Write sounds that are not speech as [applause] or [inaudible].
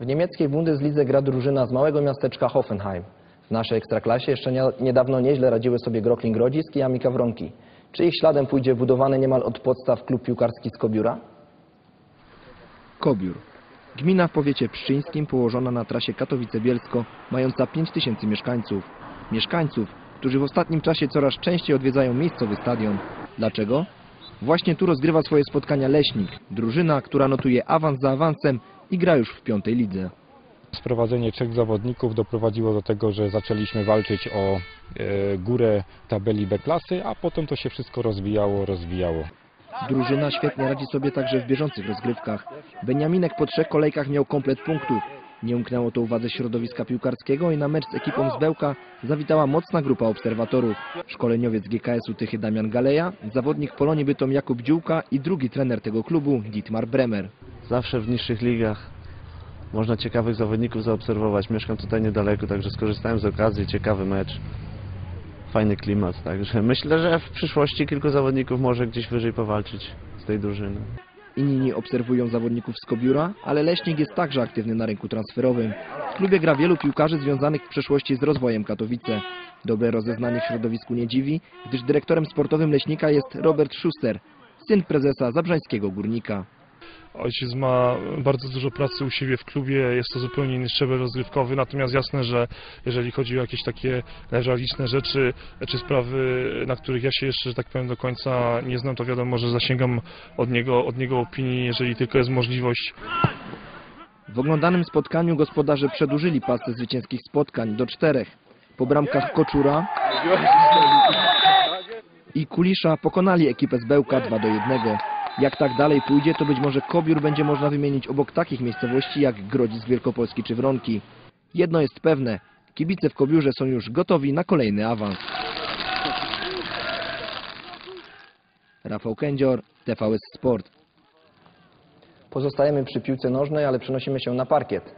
W niemieckiej Bundeslidze gra drużyna z małego miasteczka Hoffenheim. W naszej ekstraklasie jeszcze nie, niedawno nieźle radziły sobie Grokling Grodzisk i Amika Wronki. Czy ich śladem pójdzie budowany niemal od podstaw klub piłkarski z Kobiura? Kobiór. Gmina w powiecie pszczyńskim położona na trasie Katowice-Bielsko, mająca 5 tysięcy mieszkańców. Mieszkańców, którzy w ostatnim czasie coraz częściej odwiedzają miejscowy stadion. Dlaczego? Właśnie tu rozgrywa swoje spotkania Leśnik, drużyna, która notuje awans za awansem i gra już w piątej lidze. Sprowadzenie trzech zawodników doprowadziło do tego, że zaczęliśmy walczyć o e, górę tabeli B klasy, a potem to się wszystko rozwijało, rozwijało. Drużyna świetnie radzi sobie także w bieżących rozgrywkach. Beniaminek po trzech kolejkach miał komplet punktów. Nie umknęło to uwadze środowiska piłkarskiego i na mecz z ekipą z Bełka zawitała mocna grupa obserwatorów. Szkoleniowiec GKS-u Tychy Damian Galeja, zawodnik Polonii Bytom Jakub Dziółka i drugi trener tego klubu Dietmar Bremer. Zawsze w niższych ligach można ciekawych zawodników zaobserwować. Mieszkam tutaj niedaleko, także skorzystałem z okazji. Ciekawy mecz. Fajny klimat, także [laughs] myślę, że w przyszłości kilku zawodników może gdzieś wyżej powalczyć z tej drużyny. Inni obserwują zawodników z Kobiura, ale Leśnik jest także aktywny na rynku transferowym. W klubie gra wielu piłkarzy związanych w przeszłości z rozwojem Katowice. Dobre rozeznanie w środowisku nie dziwi, gdyż dyrektorem sportowym Leśnika jest Robert Schuster, syn prezesa Zabrzańskiego Górnika. Ojciec ma bardzo dużo pracy u siebie w klubie, jest to zupełnie inny szczebel rozgrywkowy, natomiast jasne, że jeżeli chodzi o jakieś takie leżaliczne rzeczy czy sprawy, na których ja się jeszcze, że tak powiem, do końca nie znam, to wiadomo, że zasięgam od niego, od niego opinii, jeżeli tylko jest możliwość. W oglądanym spotkaniu gospodarze przedłużyli pasę zwycięskich spotkań do czterech. Po bramkach Koczura i Kulisza pokonali ekipę z Bełka 2 do 1. Jak tak dalej pójdzie, to być może Kobiór będzie można wymienić obok takich miejscowości jak Grodzisk Wielkopolski czy Wronki. Jedno jest pewne, kibice w Kobiurze są już gotowi na kolejny awans. Rafał Kędzior, TVS Sport. Pozostajemy przy piłce nożnej, ale przenosimy się na parkiet.